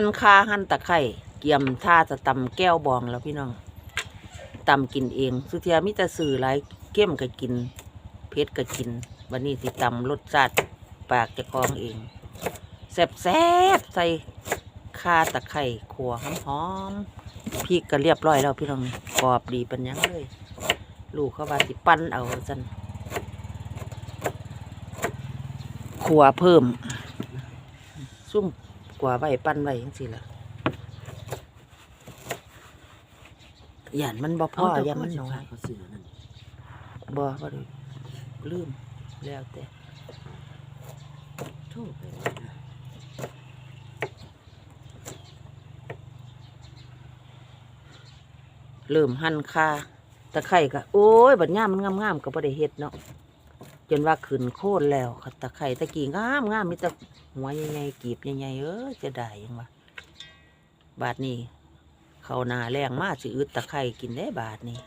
หั่นคาหั่นตะไคร่เกียมท่าจะตำแก้วบองแล้วพี่น้องตำกินเอง สุเทียมิตรสื่อหลายเข้มก็กินเผ็ดก็กินวันนี้สิตำรสชาติปากจะคลองเองแซ่บแซ่บใส่คาตะไคร่ขัวหอมหอมพริกก็เรียบร้อยแล้วพี่น้องกรอบดีเป็นหยังเลย ลูกเขาว่าสิปั้นเอาจันขัวเพิ่มซุ่ม กว่าไว้ปั้นไว้ยังสิล่ะย่านมันบ่พอเแต่ย่านมันน้อยเขาซื้อนั่นบ่บ่ได้ลืมแล้วแต่โทษไปนะเริ่มหั่นคาตะไคร่ก็โอ้ย บัดย่ามมันงามๆก็บ่ได้เฮ็ดเนาะ จนว่าขึ้นโค่นแล้วค่ะตะไคร่ตะกี้งามงามมีแต่หัวใหญ่ๆกีบใหญ่ๆเอ้ยจะได้ยังวะบาดนี้เขานาแรงมากสิอึดตะไคร่กินได้บาทนี้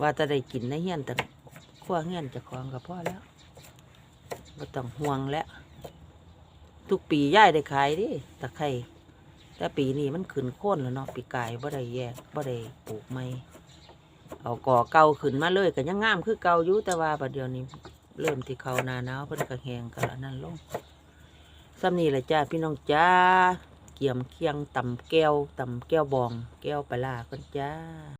ว่าจะได้กินในเฮี้ยนแต่ขั้วเฮี้ยนจะคลองกับพ่อแล้วไม่ต้องห่วงแล้ว ทุกปีย่ายได้ขายดิตะไคร่แต่ปีนี้มันขึ้นโค่นแล้วเนาะปีกายบ่ได้แยกบ่ได้ปลูกไม่ เอาก่อเก่าขึ้นมาเลยก็ยังงามคือเก่าอยู่แต่ว่าประเดี๋ยวนี้เริ่มที่เขานาหนาวเพิ่นกระแหงกันแล้วนั่นลงซ้ำนี่แหละจ้าพี่น้องจ้าเกี่ยมเคียงต่ำแก้วต่ำแก้วบอง แก้วปลาร้ากันจ้า